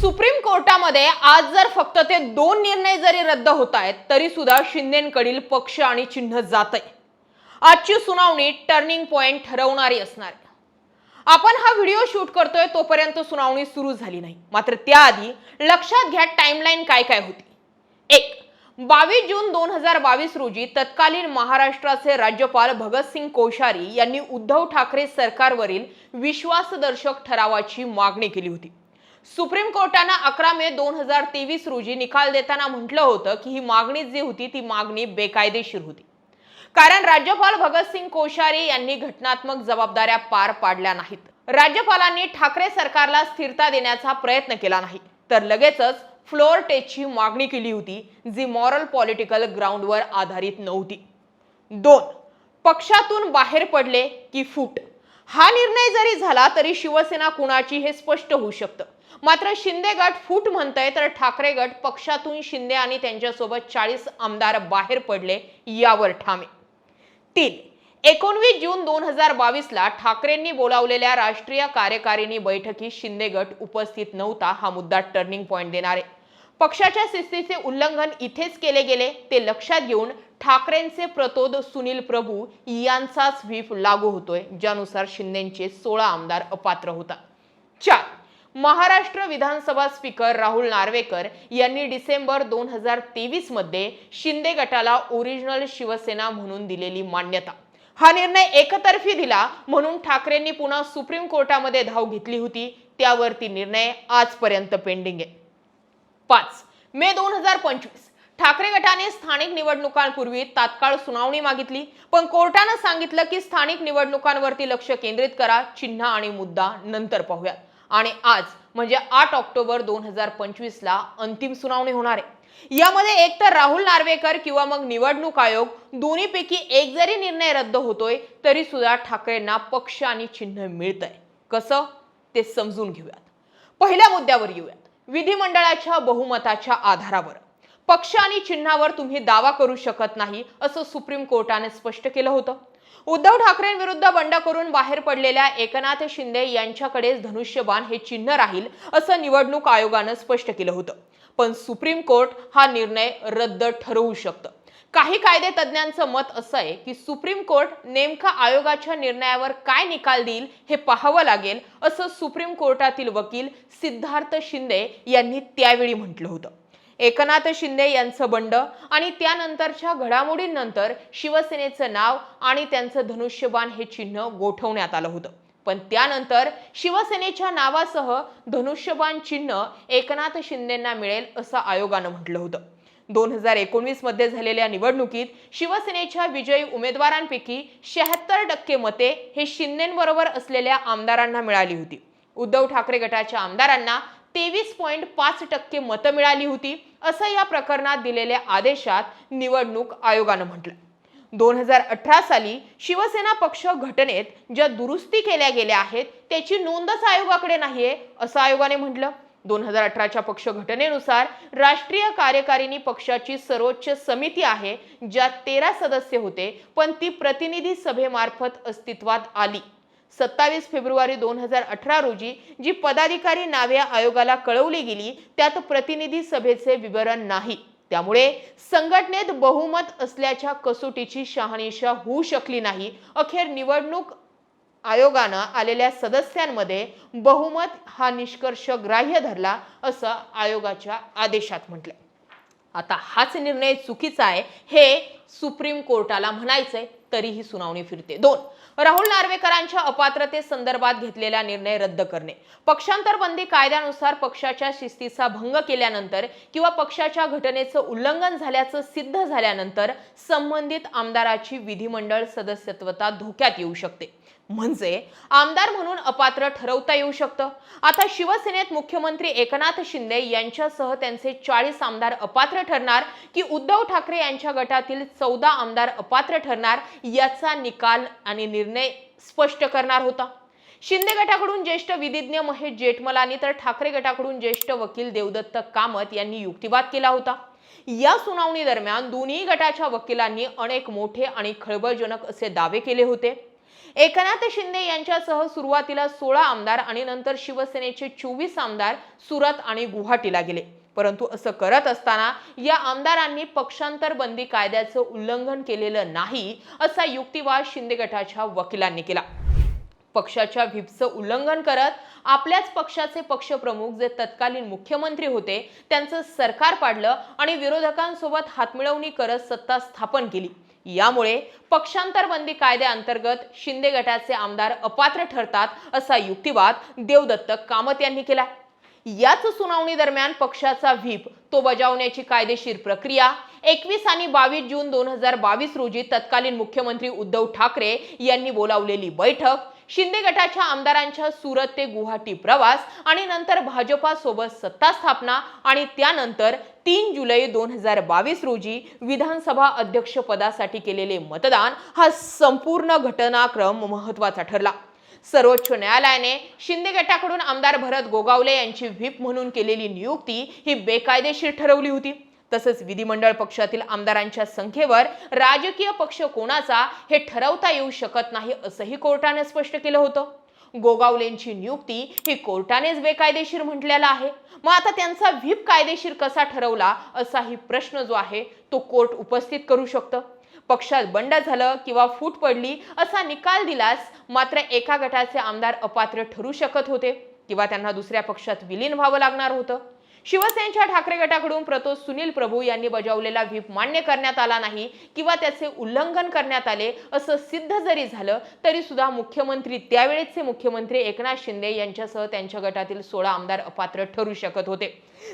Supreme कोर्टामध्ये आज जर फक्त ते दोन निर्णय जरी रद्द होत आहेत तरी सुद्धा शिंदेकडील पक्ष आणि चिन्ह जात आहे आजची सुनावणी टर्निंग पॉइंट ठरवणारी असणार आपण हा व्हिडिओ शूट करतोय तोपर्यंत सुनावणी सुरू झाली नाही. मात्र त्याआधी लक्षात घ्या टाइमलाईन काय काय होती. एक बावीस जून दोन हजार बावीस रोजी तत्कालीन महाराष्ट्राचे राज्यपाल भगतसिंग कोश्यारी यांनी उद्धव ठाकरे सरकारवरील विश्वासदर्शक ठरावाची मागणी केली होती. सुप्रीम कोर्टानं अकरा मे दोन हजार तेवीस रोजी निकाल देताना म्हटलं होतं की ही मागणी जी होती ती मागणी बेकायदेशीर होती. कारण राज्यपाल भगतसिंग कोश्यारी यांनी घटनात्मक जबाबदाऱ्या पार पाडल्या नाहीत. राज्यपालांनी ठाकरे सरकारला स्थिरता देण्याचा प्रयत्न केला नाही. तर लगेचच फ्लोअर टेस्टची मागणी केली होती जी मॉरल पॉलिटिकल ग्राउंडवर आधारित नव्हती. दोन पक्षातून बाहेर पडले की फूट. हा निर्णय जरी झाला तरी शिवसेना कुणाची हे स्पष्ट होऊ शकतं. मात्र शिंदे गट फूट म्हणतंय तर ठाकरे गट पक्षातून शिंदे आणि त्यांच्यासोबत चाळीस आमदार बाहेर पडले यावर ठामे तीन एकोणवीस जून दोन हजार बावीसला ठाकरेंनी बोलावलेल्या राष्ट्रीय कार्यकारिणी बैठकीत शिंदे गट उपस्थित नव्हता हा मुद्दा टर्निंग पॉइंट देणारे. पक्षाच्या शिस्तीचे उल्लंघन इथेच केले गेले ते लक्षात घेऊन ठाकरेंचे प्रतोद सुनील प्रभू यांचाच व्हीप लागू होतोय ज्यानुसार शिंदेचे सोळा आमदार अपात्र होता चार महाराष्ट्र विधानसभा स्पीकर राहुल नार्वेकर यांनी डिसेंबर दोन हजार तेवीसमध्ये शिंदे गटाला ओरिजिनल शिवसेना म्हणून दिलेली मान्यता. हा निर्णय एकतर्फी दिला म्हणून ठाकरेंनी पुन्हा सुप्रीम कोर्टामध्ये धाव घेतली होती. त्यावरती निर्णय आजपर्यंत पेंडिंग आहे. पाच. मे दोन हजार पंचवीस. ठाकरे गटाने स्थानिक निवडणुकांपूर्वी तात्काळ सुनावणी मागितली. पण कोर्टानं सांगितलं की स्थानिक निवडणुकांवरती लक्ष केंद्रित करा. चिन्ह आणि मुद्दा नंतर पाहूयात. आणि आज म्हणजे आठ ऑक्टोबर दोन हजार पंचवीसला अंतिम सुनावणी होणार आहे. यामध्ये एक तर राहुल नार्वेकर किंवा मग निवडणूक आयोग दोन्हीपैकी एक जरी निर्णय रद्द होतोय तरी सुद्धा ठाकरेंना पक्ष आणि चिन्ह मिळतंय. कसं? ते समजून घेऊयात. पहिल्या मुद्द्यावर येऊयात. विधिमंडळाच्या बहुमताच्या आधारावर. पक्ष आणि चिन्हावर तुम्ही दावा करू शकत नाही असं सुप्रीम कोर्टाने स्पष्ट केलं होतं. उद्धव ठाकरेंविरुद्ध बंड करून बाहेर पडलेल्या एकनाथ शिंदे यांच्याकडेच धनुष्यबाण हे चिन्ह राहील असं निवडणूक आयोगानं स्पष्ट केलं होतं. पण सुप्रीम कोर्ट हा निर्णय रद्द ठरवू शकतं. काही कायदे तज्ज्ञांचं मत असं आहे की सुप्रीम कोर्ट नेमका आयोगाच्या निर्णयावर काय निकाल देईल हे पाहावं लागेल असं सुप्रीम कोर्टातील वकील सिद्धार्थ शिंदे यांनी त्यावेळी म्हटलं होतं. एकनाथ शिंदे यांचं बंड आणि त्यानंतरच्या घडामोडींनंतर शिवसेनेचं नाव आणि त्यांचं धनुष्यबाण हे चिन्ह गोठवण्यात आलं होतं. पण त्यानंतर शिवसेनेच्या नावासह धनुष्यबाण चिन्ह एकनाथ शिंदेंना मिळेल असं आयोगानं म्हटलं होतं. दोन हजार एकोणवीसमध्ये झालेल्या निवडणुकीत शिवसेनेच्या विजयी उमेदवारांपैकी शहात्तर टक्के मते हे शिंदेबरोबर असलेल्या आमदारांना मिळाली होती. उद्धव ठाकरे गटाच्या आमदारांना तेवीस पॉईंट पाच टक्के मतं मिळाली होती असं या प्रकरणात दिलेल्या आदेशात निवडणूक आयोगानं म्हटलं. दोन हजार अठरा साली शिवसेना पक्ष घटनेत ज्या दुरुस्ती केल्या गेल्या आहेत त्याची नोंदच आयोगाकडे नाहीये असं आयोगाने म्हटलं. दोन हजार अठराच्या पक्ष घटनेनुसार राष्ट्रीय कार्यकारिणी पक्षाची सर्वोच्च समिती आहे ज्यात तेरा सदस्य होते पण ती प्रतिनिधी सभेमार्फत अस्तित्वात आली. सत्तावीस फेब्रुवारी दोन हजार अठरा रोजी जी पदाधिकारी नावे आयोगाला कळवली गेली त्यात प्रतिनिधी सभेचे विवरण नाही. त्यामुळे संघटनेत बहुमत असल्याच्या कसोटीची शहानिशा होऊ शकली नाही. अखेर निवडणूक आयोगानं आलेल्या सदस्यांमध्ये बहुमत हा निष्कर्ष ग्राह्य धरला असं आयोगाच्या आदेशात म्हटलंय. आता हाच निर्णय चुकीचा आहे हे सुप्रीम कोर्टाला म्हणायचंय तरीही सुनावणी फिरते. दोन राहुल नार्वेकरांच्या अपात्रते संदर्भात घेतलेला निर्णय रद्द करणे. पक्षांतर बंदी कायद्यानुसार पक्षाच्या शिस्तीचा भंग केल्यानंतर किंवा पक्षाच्या घटनेचं उल्लंघन झाल्याचं सिद्ध झाल्यानंतर संबंधित आमदाराची विधिमंडळ सदस्यत्वता धोक्यात येऊ शकते. म्हणजे आमदार म्हणून अपात्र ठरवता येऊ शकतं. आता शिवसेनेत मुख्यमंत्री एकनाथ शिंदे यांच्यासह त्यांचे चाळीस आमदार अपात्र ठरणार की उद्धव ठाकरे यांच्या गटातील चौदा आमदार अपात्र ठरणार याचा निकाल आणि निर्णय स्पष्ट करणार होता. शिंदे गटाकडून ज्येष्ठ विधिज्ञ महेश जेठमलानी तर ठाकरे गटाकडून ज्येष्ठ वकील देवदत्त कामत यांनी युक्तिवाद केला होता. या सुनावणी दरम्यान दोन्ही गटाच्या वकिलांनी अनेक मोठे आणि खळबळजनक असे दावे केले होते. एकनाथ शिंदे यांच्यासह सुरुवातीला सोळा आमदार आणि नंतर शिवसेनेचे चोवीस आमदार सुरत आणि गुवाहाटीला गेले. परंतु असं करत असताना या आमदारांनी पक्षांतर बंदी कायद्याचं उल्लंघन केलेलं नाही असा युक्तिवाद शिंदे गटाच्या वकिलांनी केला. पक्षाच्या व्हीपचं उल्लंघन करत आपल्याच पक्षाचे पक्षप्रमुख जे तत्कालीन मुख्यमंत्री होते त्यांचं सरकार पाडलं आणि विरोधकांसोबत हातमिळवणी करत सत्ता स्थापन केली. यामुळे पक्षांतर बंदी कायद्याअंतर्गत शिंदे गटाचे आमदार अपात्र ठरतात असा युक्तिवाद देवदत्त कामत यांनी केला याच सुनावणी दरम्यान पक्षाचा व्हीप तो बजावण्याची कायदेशीर प्रक्रिया एकवीस आणि बावीस जून दोन हजार बावीस रोजी तत्कालीन मुख्यमंत्री उद्धव ठाकरे यांनी बोलावलेली बैठक शिंदे गटाच्या आमदारांच्या सुरत ते गुवाहाटी प्रवास आणि नंतर भाजपा सोबत सत्ता स्थापना आणि त्यानंतर तीन जुलै दोन हजार बावीस रोजी विधानसभा अध्यक्ष पदासाठी केलेले मतदान हा संपूर्ण घटनाक्रम महत्त्वाचा ठरला. सर्वोच्च न्यायालयाने शिंदे गटाकडून आमदार भरत गोगावले यांची व्हीप म्हणून केलेली नियुक्ती ही बेकायदेशीर ठरवली होती. तसंच विधिमंडळ पक्षातील आमदारांच्या संख्येवर राजकीय पक्ष कोणाचा हे ठरवता येऊ शकत नाही असंही कोर्टाने स्पष्ट केलं होतं. गोगावलेंची नियुक्ती ही कोर्टानेच बेकायदेशीर म्हटलेला आहे. मग आता त्यांचा व्हीप कायदेशीर कसा ठरवला असाही प्रश्न जो आहे तो कोर्ट उपस्थित करू शकतं. पक्षात बंड झालं किंवा फूट पडली असा निकाल दिलास मात्र एका गटाचे आमदार अपात्र ठरू शकत होते किंवा त्यांना दुसऱ्या पक्षात विलीन व्हावं लागणार होतं. शिवसेनेच्या ठाकरे गटाकडून प्रतोष सुनील प्रभू यांनी बजावलेला व्हीप मान्य करण्यात आला नाही किंवा त्याचे उल्लंघन करण्यात आले असं सिद्ध जरी झालं तरी सुद्धा मुख्यमंत्री त्यावेळेचे मुख्यमंत्री एकनाथ शिंदे यांच्यासह त्यांच्या गटातील सोळा आमदार अपात्र ठरू शकत होते.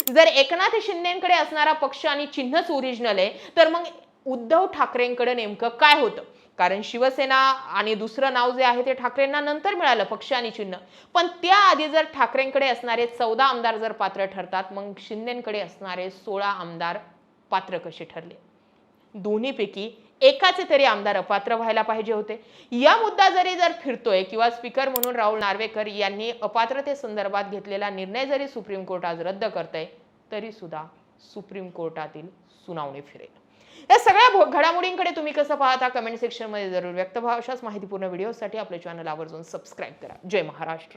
जर एकनाथ शिंदेकडे असणारा पक्ष आणि चिन्हच ओरिजिनल आहे तर मग उद्धव ठाकरेंकडे नेमकं काय होतं? कारण शिवसेना आणि दुसरं नाव जे आहे ते ठाकरेंना नंतर मिळालं पक्ष आणि चिन्ह. पण त्याआधी जर ठाकरेंकडे असणारे चौदा आमदार जर पात्र ठरतात मग शिंदेकडे असणारे सोळा आमदार पात्र कसे ठरले? दोन्हीपैकी एकाचे तरी आमदार अपात्र व्हायला पाहिजे होते. या मुद्दा जरी जर फिरतोय किंवा स्पीकर म्हणून राहुल नार्वेकर यांनी अपात्रतेसंदर्भात घेतलेला निर्णय जरी सुप्रीम कोर्ट आज रद्द करतंय तरी सुद्धा सुप्रीम कोर्टातील सुनावणी फिरेल. या सगळ्या घडामोडींकडे तुम्ही कसं पाहता कमेंट सेक्शनमध्ये जरूर व्यक्त व्हा. अशाच माहितीपूर्ण व्हिडिओसाठी आपल्या चॅनल आवर्जून सबस्क्राईब करा. जय महाराष्ट्र.